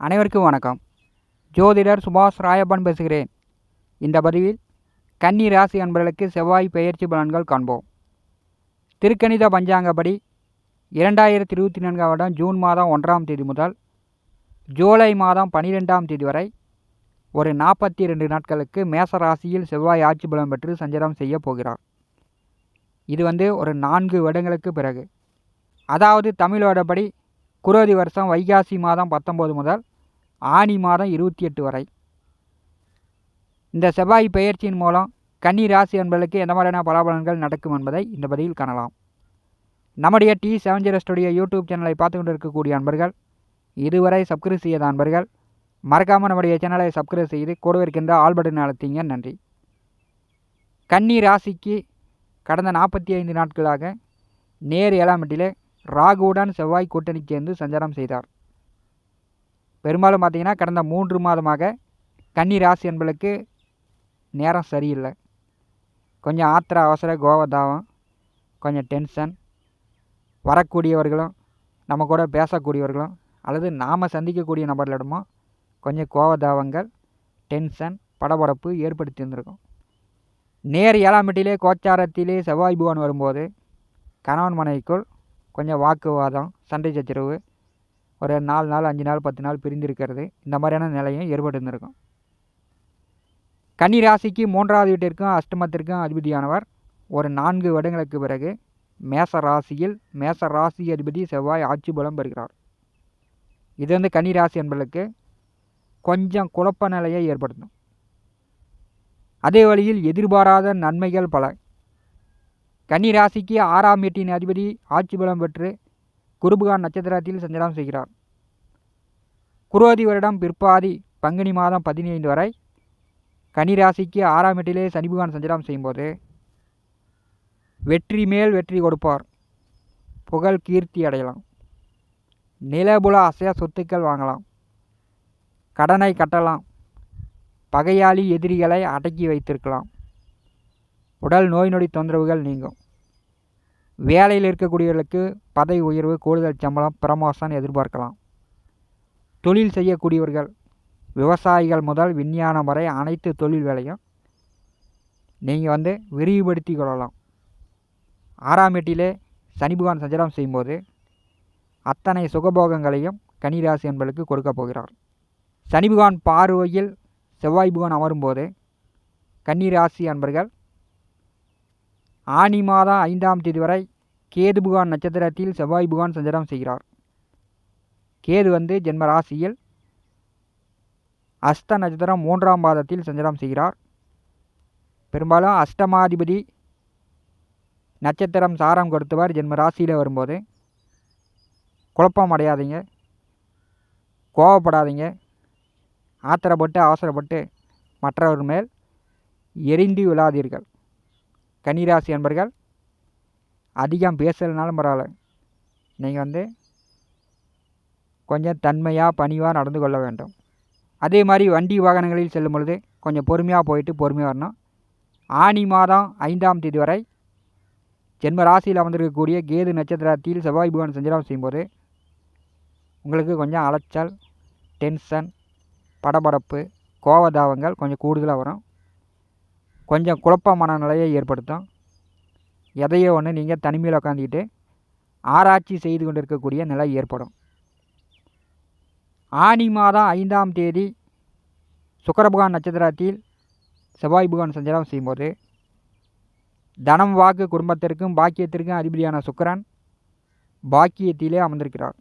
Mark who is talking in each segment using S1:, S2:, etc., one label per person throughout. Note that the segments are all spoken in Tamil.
S1: அனைவருக்கும் வணக்கம். ஜோதிடர் சுபாஷ் ராயப்பன் பேசுகிறேன். இந்த பதிவில் கன்னி ராசி அன்பர்களுக்கு செவ்வாய் பெயர்ச்சி பலன்கள் காண்போம். திருக்கணித பஞ்சாங்கப்படி இரண்டாயிரத்தி இருபத்தி நான்காம் வருடம் ஜூன் மாதம் ஒன்றாம் தேதி முதல் ஜூலை மாதம் பனிரெண்டாம் தேதி வரை ஒரு நாற்பத்தி ரெண்டு நாட்களுக்கு மேச ராசியில் செவ்வாய் ஆட்சி பலம் பெற்று சஞ்சாரம் செய்ய போகிறார். இது வந்து ஒரு நான்கு வருடங்களுக்கு பிறகு. அதாவது தமிழோடபடி குரோதி வருஷம் வைகாசி மாதம் பத்தொம்போது முதல் ஆனி மாதம் இருபத்தி எட்டு வரை. இந்த செவ்வாய் பெயர்ச்சியின் மூலம் கன்னி ராசி என்பதற்கு எந்த மாதிரியான பலாபலன்கள் நடக்கும் என்பதை இந்த பதிவில் காணலாம். நம்முடைய T seven zero studio YouTube சேனலை பார்த்து கொண்டு இருக்கக்கூடிய அன்பர்கள் இதுவரை சப்ஸ்கிரைப் செய்யாத அன்பர்கள் மறக்காமல் நம்முடைய சேனலை சப்ஸ்கிரைப் செய்து கூட இருக்கின்ற ஆல் பட்டன் அழுத்திங்க. நன்றி. கன்னி ராசிக்கு கடந்த நாற்பத்தி ஐந்து நாட்களாக நேர் ஏழாம் எட்டிலே ராகுவுடன் செவ்வாய் கூட்டணி சேர்ந்து சஞ்சாரம் செய்தார். பெரும்பாலும் பார்த்தீங்கன்னா கடந்த மூன்று மாதமாக கன்னி ராசி என்பளுக்கு நேரம் சரியில்லை. கொஞ்சம் ஆத்திர அவசர கோவதாவம் கொஞ்சம் டென்ஷன் வரக்கூடியவர்களும் நம்ம கூட பேசக்கூடியவர்களும் அல்லது நாம் சந்திக்கக்கூடிய நபர்களிடமோ கொஞ்சம் கோவதாவங்கள் டென்ஷன் படபடப்பு ஏற்படுத்தி இருந்திருக்கும். நேர் ஏழாம் வீட்டிலே கோச்சாரத்திலே செவ்வாய் புவன் வரும்போது கணவன் மனைவிக்குள் கொஞ்சம் வாக்குவாதம் சண்டை சச்சரவு ஒரு நாலு நாள் அஞ்சு நாள் பத்து நாள் பிரிந்திருக்கிறது. இந்த மாதிரியான நிலையும் ஏற்பட்டிருந்திருக்கும். கன்னி ராசிக்கு மூன்றாவது வீட்டிற்கும் அஷ்டமத்திற்கும் அதிபதியானவர். ஒரு நான்கு வருடங்களுக்கு பிறகு மேச ராசியில் மேச ராசி அதிபதி செவ்வாய் ஆட்சி பலம் பெறுகிறார். இது வந்து கன்னி ராசி என்பதற்கு கொஞ்சம் குழப்ப நிலையை ஏற்படுத்தும். அதே வழியில் எதிர்பாராத நன்மைகள் பல. கன்னி ராசிக்கு ஆறாம் வீட்டின் அதிபதி ஆட்சி பலம் பெற்று குருபுகான் நட்சத்திரத்தில் சஞ்சாரம் செய்கிறார். குரோதி வருடம் பிற்பாதி பங்குனி மாதம் பதினைந்து வரை கன்னி ராசிக்கு ஆறாம் எட்டிலே சனிபுகான் சஞ்சாரம் செய்யும்போது வெற்றி மேல் வெற்றி கொடுப்பார். புகழ் கீர்த்தி அடையலாம். நிலபுல அசைய சொத்துக்கள் வாங்கலாம். கடனை கட்டலாம். பகையாளி எதிரிகளை அடக்கி வைத்திருக்கலாம். உடல் நோய் நொடி தொந்தரவுகள் நீங்கும். வேலையில் இருக்கக்கூடியவர்களுக்கு பதவி உயர்வு கூடுதல் சம்பளம் ப்ரமோஷன் எதிர்பார்க்கலாம். தொழில் செய்யக்கூடியவர்கள் விவசாயிகள் முதல் விஞ்ஞானம் வரை அனைத்து தொழில் வேலையும் நீங்கள் வந்து விரிவுபடுத்தி கொள்ளலாம். ஆறாம் எட்டிலே சனி பகவான் சஞ்சாரம் செய்யும்போது அத்தனை சுகபோகங்களையும் கனிராசி என்பதற்கு கொடுக்கப் போகிறார். சனி பகவான் பார்வையில் செவ்வாய் பகவான் அமரும்போது கன்னிராசி அன்பர்கள் ஆனி மாதம் ஐந்தாம் தேதி வரை கேது புகான் நட்சத்திரத்தில் செவ்வாய் புகான் சஞ்சாரம் செய்கிறார். கேது வந்து ஜென்ம ராசியில் அஸ்த நட்சத்திரம் மூன்றாம் பாதத்தில் சஞ்சாரம் செய்கிறார். பெரும்பாலும் அஷ்டமாதிபதி நட்சத்திரம் சாரம் கொடுத்தவர் ஜென்ம ராசியில் வரும்போது குழப்பம் அடையாதீங்க கோவப்படாதீங்க ஆத்திரப்பட்டு அவசரப்பட்டு மற்றவர் மேல் எரிந்து விழாதீர்கள். கன்னிராசி அன்பர்கள் அதிகம் பேசலைனாலும் பரவாயில்ல. நீங்கள் வந்து கொஞ்சம் தன்மையாக பணிவாக நடந்து கொள்ள வேண்டும். அதே மாதிரி வண்டி வாகனங்களில் செல்லும் பொழுது கொஞ்சம் பொறுமையாக போயிட்டு பொறுமையாக வரணும். ஆனி மாதம் ஐந்தாம் தேதி வரை ஜென்ம ராசியில் அமர்ந்திருக்கக்கூடிய கேது நட்சத்திரத்தில் செவ்வாய் புவன் சஞ்சாரம் செய்யும்போது உங்களுக்கு கொஞ்சம் அலைச்சல் டென்ஷன் படபடப்பு கோவதாவங்கள் கொஞ்சம் கூடுதலாக வரும். கொஞ்சம் குழப்பமான நிலையை ஏற்படுத்தும். எதையோ ஒன்று நீங்கள் தனிமையில் உட்காந்துக்கிட்டு ஆராய்ச்சி செய்து கொண்டிருக்கக்கூடிய நிலை ஏற்படும். ஆனி மாதம் ஐந்தாம் தேதி சுக்கரபகான் நட்சத்திரத்தில் செவ்வாய் புகான் சஞ்சாரம் செய்யும்போது தனம் வாக்கு குடும்பத்திற்கும் பாக்கியத்திற்கும் அதிபதியான சுக்கரன் பாக்கியத்திலே அமர்ந்திருக்கிறார்.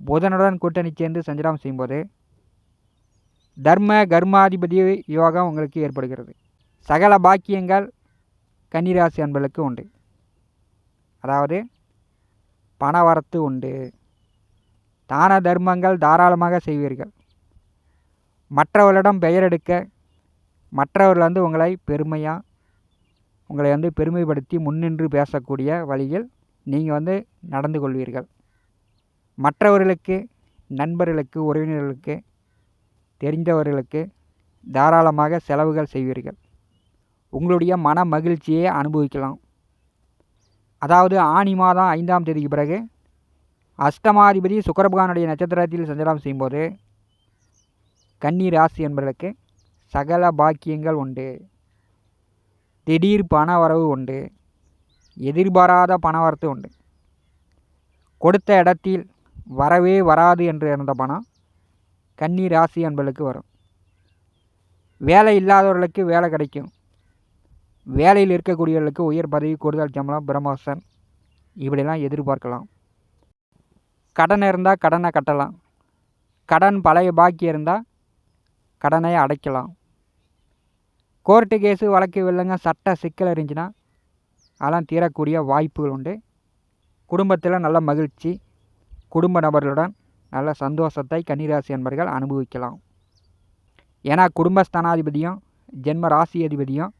S1: புதனுடன் கூட்டணி சேர்ந்து சஞ்சாரம் செய்யும்போது தர்ம கர்மாதிபதி யோகம் உங்களுக்கு ஏற்படுகிறது. சகல பாக்கியங்கள் கன்னிராசி அன்பர்களுக்கு உண்டு. அதாவது பணவரத்து உண்டு. தான தர்மங்கள் தாராளமாக செய்வீர்கள். மற்றவர்களிடம் பெயர் எடுக்க மற்றவர்கள் வந்து உங்களை பெருமையாக உங்களை வந்து பெருமைப்படுத்தி முன்னின்று பேசக்கூடிய வழியில் நீங்கள் வந்து நடந்து கொள்வீர்கள். மற்றவர்களுக்கு நண்பர்களுக்கு உறவினர்களுக்கு தெரிந்தவர்களுக்கு தாராளமாக செலவுகள் செய்வீர்கள். உங்களுடைய மன மகிழ்ச்சியை அனுபவிக்கலாம். அதாவது ஆனி மாதம் ஐந்தாம் தேதிக்கு பிறகு அஷ்டமாதிபதி சுக்கரபகானுடைய நட்சத்திரத்தில் சஞ்சாரம் செய்யும்போது கன்னி ராசி என்பதற்கு சகல பாக்கியங்கள் உண்டு. திடீர் பண வரவு உண்டு. எதிர்பாராத பணவரத்து உண்டு. கொடுத்த இடத்தில் வரவே வராது என்று இருந்த பணம் கன்னி ராசி என்பதற்கு வரும். வேலை இல்லாதவர்களுக்கு வேலை கிடைக்கும். வேலையில் இருக்கக்கூடியவர்களுக்கு உயர் பதவி கூடுதல் சம்பளம் பிரமோஷன். இப்படிலாம் எதிர்பார்க்கலாம். கடன் இருந்தால் கடனை கட்டலாம். கடன் பழைய பாக்கி இருந்தால் கடனை அடைக்கலாம். கோர்ட்டு கேஸு வழக்கு இல்லைங்க சட்ட சிக்கல் இருந்துச்சுன்னா அதெல்லாம் தீரக்கூடிய வாய்ப்புகள் உண்டு. குடும்பத்தில் நல்ல மகிழ்ச்சி குடும்ப நபர்களுடன் நல்ல சந்தோஷத்தை கன்னிராசி என்பர்கள் அனுபவிக்கலாம். ஏன்னா குடும்பஸ்தானாதிபதியும் ஜென்ம ராசி அதிபதியும்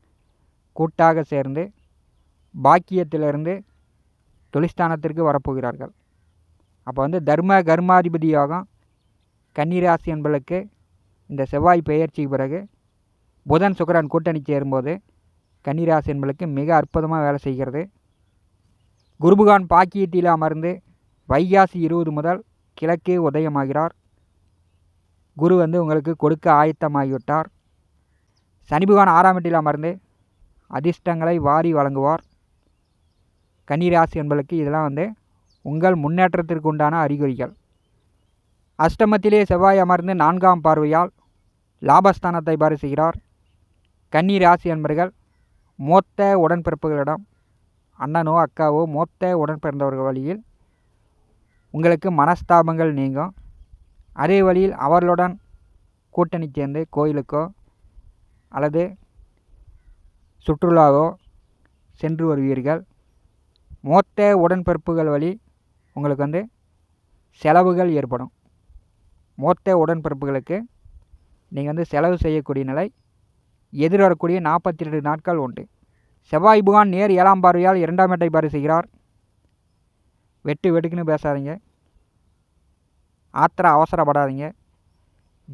S1: கூட்டாக சேர்ந்து பாக்கியத்திலிருந்து தொழிஸ்தானத்திற்கு வரப்போகிறார்கள். அப்போ வந்து தர்ம கர்மாதிபதி யோகம் கன்னிராசி என்பளுக்கு இந்த செவ்வாய் பெயர்ச்சிக்கு பிறகு புதன் சுக்கரன் கூட்டணி சேரும்போது கன்னிராசி என்பளுக்கு மிக அற்புதமாக வேலை செய்கிறது. குருபுகான் பாக்கியத்தில் அமர்ந்து வைகாசி இருபது முதல் கிழக்கே உதயமாகிறார். குரு வந்து உங்களுக்கு கொடுக்க ஆயத்தமாகிவிட்டார். சனிபுகான் ஆறாம் வீட்டில் அமர்ந்து அதிர்ஷ்டங்களை வாரி வழங்குவார். கன்னிராசி என்பதற்கு இதெல்லாம் வந்து உங்கள் முன்னேற்றத்திற்கு உண்டான அறிகுறிகள். அஷ்டமத்திலே செவ்வாய் அமர்ந்து நான்காம் பார்வையால் லாபஸ்தானத்தை பாரி செய்கிறார் கன்னி ராசி என்பர்கள் மூத்த உடன்பிறப்புகளிடம் அண்ணனோ அக்காவோ மூத்த உடன்பிறந்தவர்கள் வழியில் உங்களுக்கு மனஸ்தாபங்கள் நீங்கும். அதே வழியில் அவர்களுடன் கூட்டணி சேர்ந்து கோயிலுக்கோ அல்லது சுற்றுலாவோ சென்று வருவீர்கள். மூத்த உடன்பிறப்புகள் வழி உங்களுக்கு வந்து செலவுகள் ஏற்படும். மூத்த உடன்பிறப்புகளுக்கு நீங்கள் வந்து செலவு செய்யக்கூடிய நிலை எதிர்வரக்கூடிய நாற்பத்தி ரெண்டு நாட்கள் உண்டு. செவ்வாய் புகான் நேர் ஏழாம் பார்வையால் இரண்டாம் இடத்தை பாரு செய்கிறார். வெட்டு வெட்டுக்குன்னு பேசாதீங்க. ஆத்திர அவசரப்படாதீங்க.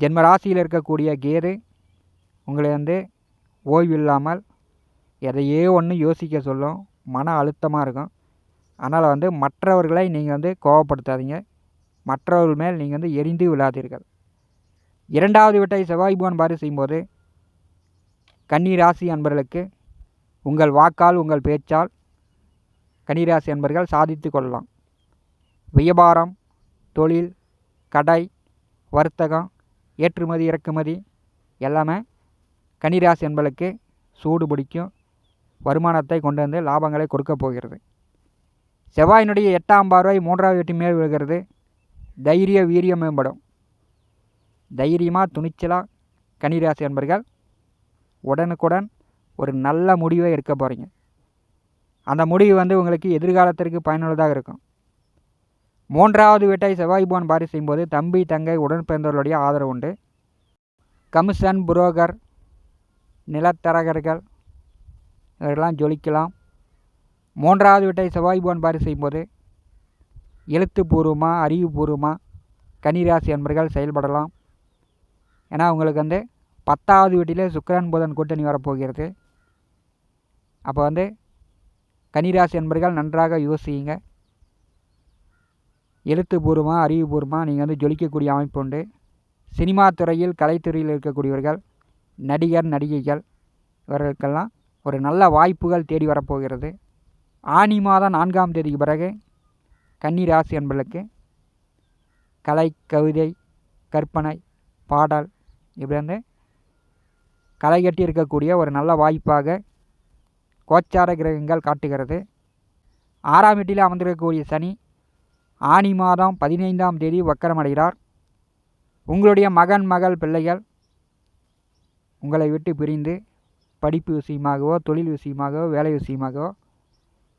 S1: ஜென்ம ராசியில் இருக்கக்கூடிய கேது உங்களை வந்து ஓய்வு இல்லாமல் எதையே ஒன்று யோசிக்க சொல்லும். மன அழுத்தமாக இருக்கும். அதனால் வந்து மற்றவர்களை நீங்கள் வந்து கோவப்படுத்தாதீங்க. மற்றவர்கள் மேல் நீங்கள் வந்து எரிந்து விழாதீர்கள். இரண்டாவது வீட்டை செவ்வாய் புவன் பாரி செய்யும்போது கன்னிராசி அன்பர்களுக்கு உங்கள் வாக்கால் உங்கள் பேச்சால் கன்னிராசி அன்பர்கள் சாதித்து கொள்ளலாம். வியாபாரம் தொழில் கடை வர்த்தகம் ஏற்றுமதி இறக்குமதி எல்லாமே கன்னிராசி அன்பர்களுக்கு சூடு பிடிக்கும். வருமானத்தை கொண்டு வந்து லாபங்களை கொடுக்க போகிறது. செவ்வாயினுடைய எட்டாம் பார்வை மூன்றாவது வீட்டு மேல் விழுகிறது. தைரிய வீரியம் மேம்படும். தைரியமாக துணிச்சலாக கன்னிராசி என்பர்கள் உடனுக்குடன் ஒரு நல்ல முடிவை எடுக்க போகிறீங்க அந்த முடிவு வந்து உங்களுக்கு எதிர்காலத்திற்கு பயனுள்ளதாக இருக்கும். மூன்றாவது வீட்டை செவ்வாய் புவன் பாரி செய்யும்போது தம்பி தங்கை உடன் பிறந்தவர்களுடைய ஆதரவு உண்டு. கமிஷன் புரோக்கர் நிலத்தரகர்கள் இவரெல்லாம் ஜொலிக்கலாம். மூன்றாவது வீட்டை செவ்வாய் புவன் பாரி செய்யும்போது எழுத்துப்பூர்வமாக அறிவுபூர்வமாக கன்னிராசி என்பர்கள் செயல்படலாம். ஏன்னா உங்களுக்கு வந்து பத்தாவது வீட்டிலே சுக்கரன் புதன் கூட்டணி வரப்போகிறது. அப்போ வந்து கன்னிராசி என்பர்கள் நன்றாக யோசியுங்க எழுத்துப்பூர்வமாக அறிவுபூர்வமாக நீங்கள் வந்து ஜொலிக்கக்கூடிய அமைப்பு உண்டு. சினிமா துறையில் கலைத்துறையில் இருக்கக்கூடியவர்கள் நடிகர் நடிகைகள் இவர்களுக்கெல்லாம் ஒரு நல்ல வாய்ப்புகள் தேடி வரப்போகிறது. ஆனி மாதம் நான்காம் தேதிக்கு பிறகு கன்னி ராசி என்பளுக்கு கலை கவிதை கற்பனை பாடல் இப்படி வந்து களை கட்டி இருக்கக்கூடிய ஒரு நல்ல வாய்ப்பாக கோச்சார கிரகங்கள் காட்டுகிறது. ஆறாம் வீட்டில் அமர்ந்திருக்கக்கூடிய சனி ஆனி மாதம் பதினைந்தாம் தேதி வக்கரமடைகிறார் உங்களுடைய மகன் மகள் பிள்ளைகள் உங்களை விட்டு பிரிந்து படிப்பு விஷயமாகவோ தொழில் விஷயமாகவோ வேலை விஷயமாகவோ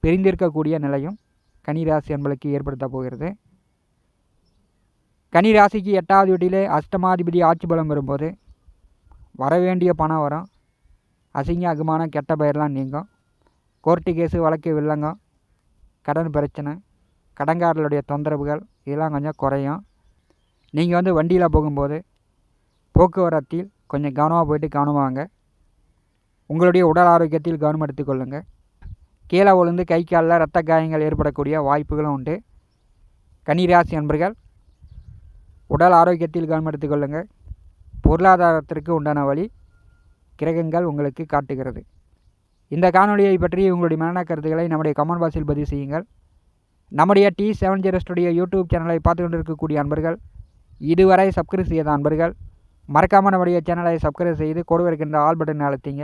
S1: பிரிந்திருக்கக்கூடிய நிலையும் கன்னிராசி என்பளுக்கு ஏற்படுத்த போகிறது. கன்னிராசிக்கு எட்டாவது வீட்டிலே அஷ்டமாதிபதி ஆட்சி பலம் வரும்போது வரவேண்டிய பணம் வரும். அசிங்க அகுமான கெட்ட பெயர்லாம் நீங்கும். கோர்ட்டு கேஸு வழக்கு வில்லங்கம் கடன் பிரச்சனை கடன்காரர்களுடைய தொந்தரவுகள் இதெல்லாம் கொஞ்சம் குறையும். நீங்கள் வந்து வண்டியில் போகும்போது போக்குவரத்தில் கொஞ்சம் கவனமாக போயிட்டு கவனமாக வாங்க. உங்களுடைய உடல் ஆரோக்கியத்தில் கவனம் எடுத்துக்கொள்ளுங்கள் கீழே விழுந்து கை காலில் ரத்த காயங்கள் ஏற்படக்கூடிய வாய்ப்புகளும் உண்டு. கன்னிராசி அன்பர்கள் உடல் ஆரோக்கியத்தில் கவனம் எடுத்துக்கொள்ளுங்கள் பொருளாதாரத்திற்கு உண்டான வழி கிரகங்கள் உங்களுக்கு காட்டுகிறது. இந்த காணொலியை பற்றி உங்களுடைய மரண கருத்துக்களை நம்முடைய கமெண்ட் பாக்ஸில் பதிவு செய்யுங்கள். நம்முடைய T seven zero studio YouTube சேனலை பார்த்து கொண்டிருக்கக்கூடிய அன்பர்கள் இதுவரை சப்ஸ்கிரைப் செய்த அன்பர்கள் மறக்காமல் நம்முடைய சேனலை சப்ஸ்கிரைப் செய்து கொடுவருக்கின்ற ஆல் பட்டன் அழுத்திங்க.